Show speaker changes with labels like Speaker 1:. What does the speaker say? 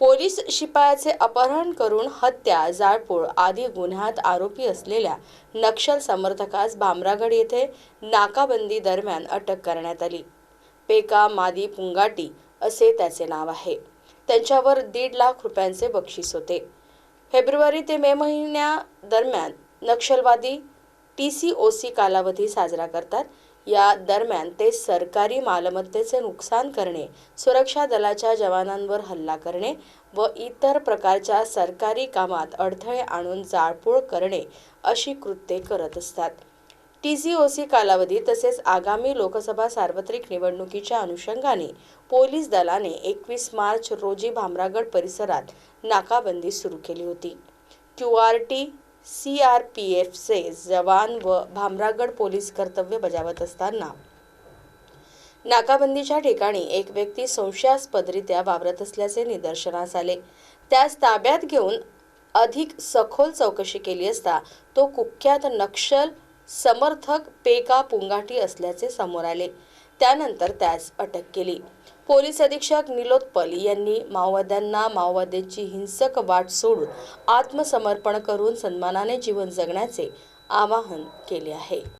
Speaker 1: Police शिपायाचे अपहरण करून हत्या जाळपोळ आदी गुन्ह्यात आरोपी असलेल्या नक्षल समर्थकास भामरागड येथे नाकाबंदी दरम्यान अटक करण्यात आली. पेका मादी पुंगाटी असे त्याचे नाव आहे. त्यांच्यावर दीड लाख रुपयांचे बक्षीस होते. फेब्रुवारी ते मे महिन्या दरम्यान नक्षलवादी टी सी ओ सी कालावधी साजरा करतात. या दरम्यान ते सरकारी मालमत्तेचे नुकसान करणे सुरक्षा दलाच्या जवानांवर हल्ला करणे व इतर प्रकारच्या सरकारी कामात अडथळे आणून जाळपोळ करणे अशी कृत्ये करत असतात. टी सी ओ सी कालावधी तसेच आगामी लोकसभा सार्वत्रिक निवडणुकीच्या अनुषंगाने पोलीस दलाने एकवीस मार्च रोजी भामरागड परिसरात नाकाबंदी सुरू केली होती. Q R T C R P एफचे जवान व भामरागड पोलीस कर्तव्य बजावत असताना नाकाबंदीच्या ठिकाणी एक व्यक्ती संशयास्पदरित्या वावरत असल्याचे निदर्शनास आले. त्यास ताब्यात घेऊन अधिक सखोल चौकशी केली असता तो कुख्यात नक्षल समर्थक पेका पुंगाटी असल्याचे समोर आले. त्यानंतर त्यास अटक केली. पोलीस अधीक्षक निलोत्पल यांनी माओवाद्यांना माओवाद्यांची हिंसक वाट सोडून आत्मसमर्पण करून सन्मानाने जीवन जगण्याचे आवाहन केले आहे.